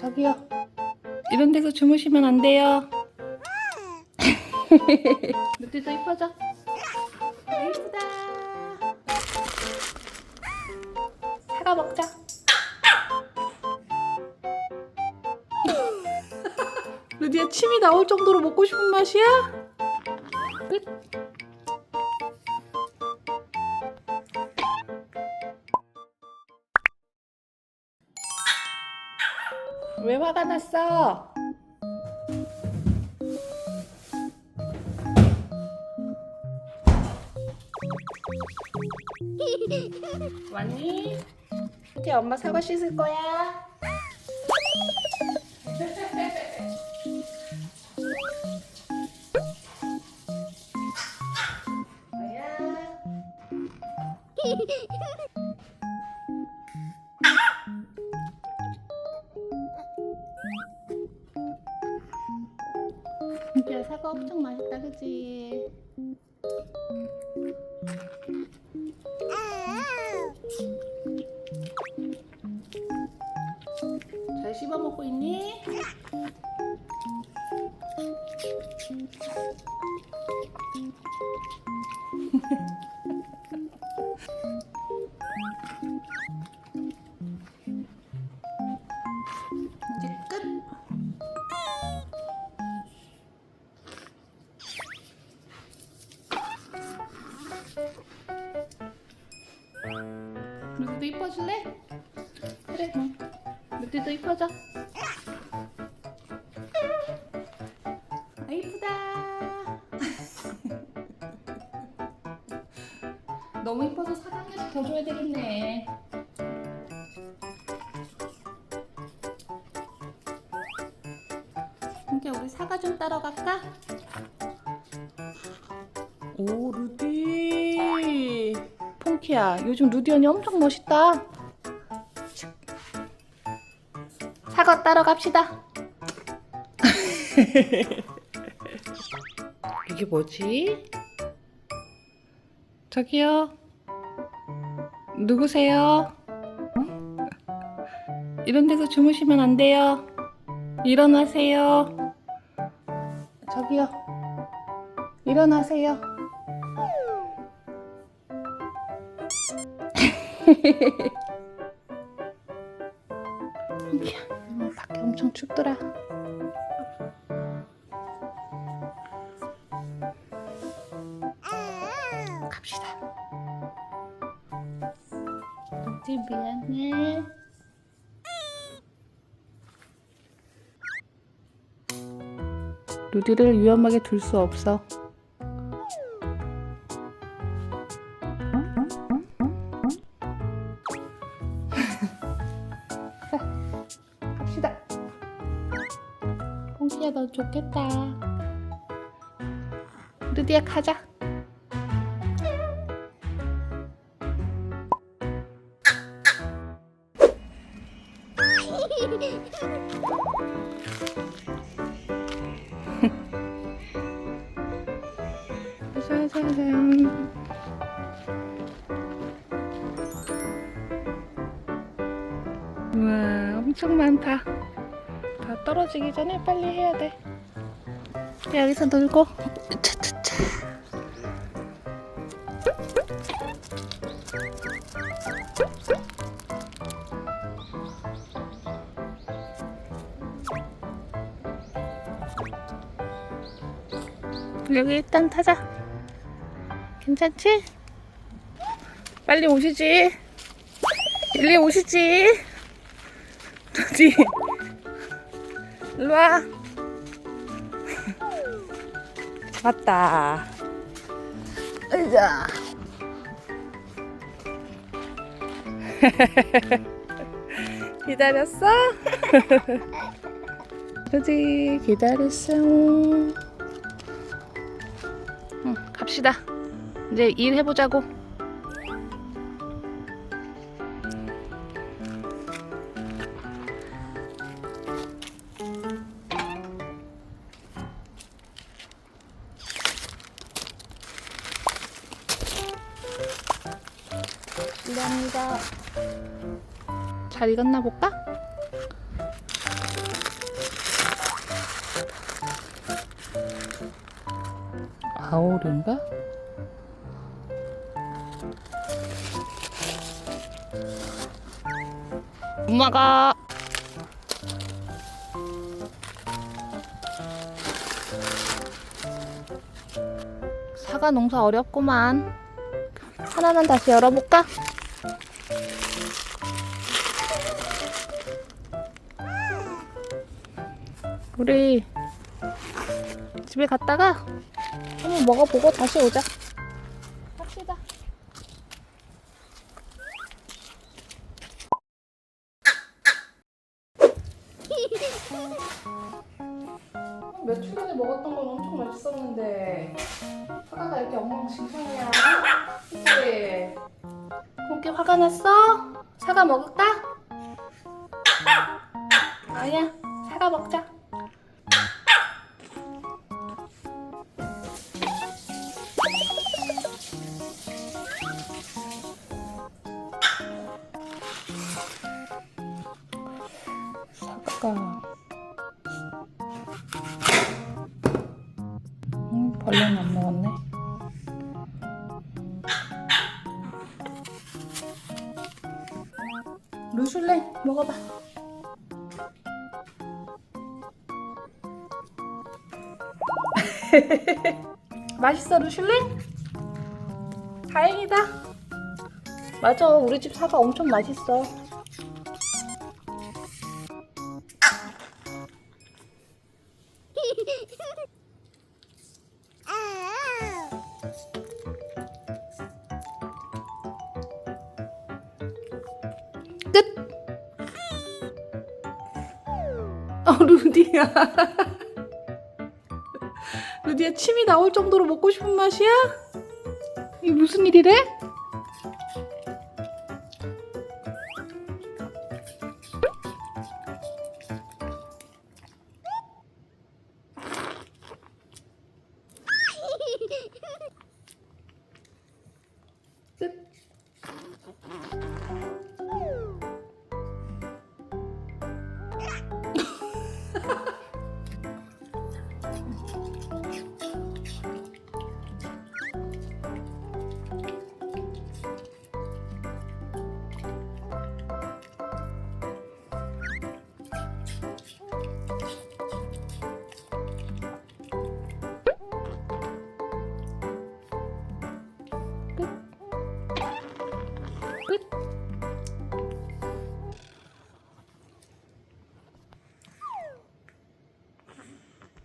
저기요. 이런 데서 주무시면 안 돼요. 루디도 이뻐져. 이쁘다. 사과 먹자. 루디야 침이 나올 정도로 먹고 싶은 맛이야? 끝. 왜 화가 났어? 왔니? 이제 엄마 사과 씻을 거야. 진짜 사과 엄청 맛있다, 그치? 잘 씹어 먹고 있니? 루디도 이뻐져. 아 이쁘다. 너무 이뻐서 개씩 더 줘야 되겠네. 이제 우리 사과 좀 따러 갈까? 오 루디 퐁키야 요즘 루디 언니 엄청 멋있다 사과 따러 갑시다. 이게 뭐지? 저기요. 누구세요? 이런 데서 주무시면 안 돼요. 일어나세요. 저기요. 일어나세요 엄청 춥더라. 갑시다. 루디 미안해. 루디를 위험하게 둘 수 없어. 퐁키야 너 좋겠다. 루디야 가자. 짜자잔. 우와 엄청 많다 다 떨어지기 전에 빨리 해야 돼. 여기서 놀고. 여기 일단 타자. 괜찮지? 빨리 오시지. 일리 오시지. 어디? 일로 와. 왔다. 으자. 기다렸어? 그지 기다렸어. 응, 갑시다. 이제 일 해보자고. 실례합니다. 잘 익었나 볼까? 아오른가? 엄마가 사과 농사 어렵구만. 하나는 다시 열어볼까? 우리 집에 갔다가 한번 먹어보고 다시 오자. 갑시다. 며칠 전에 먹었던 건 엄청 맛있었는데 사과가 이렇게 엉망진창이야. 그치? 그렇게 화가 났어? 사과 먹을까? 아니야, 사과 먹자. 벌레는 안 먹었네. 루슐랭 먹어봐. 맛있어 루슐랭? 다행이다. 맞아, 우리 집 사과 엄청 맛있어. 루디야. 루디야 침이 나올 정도로 먹고 싶은 맛이야? 이게 무슨 일이래? 끝!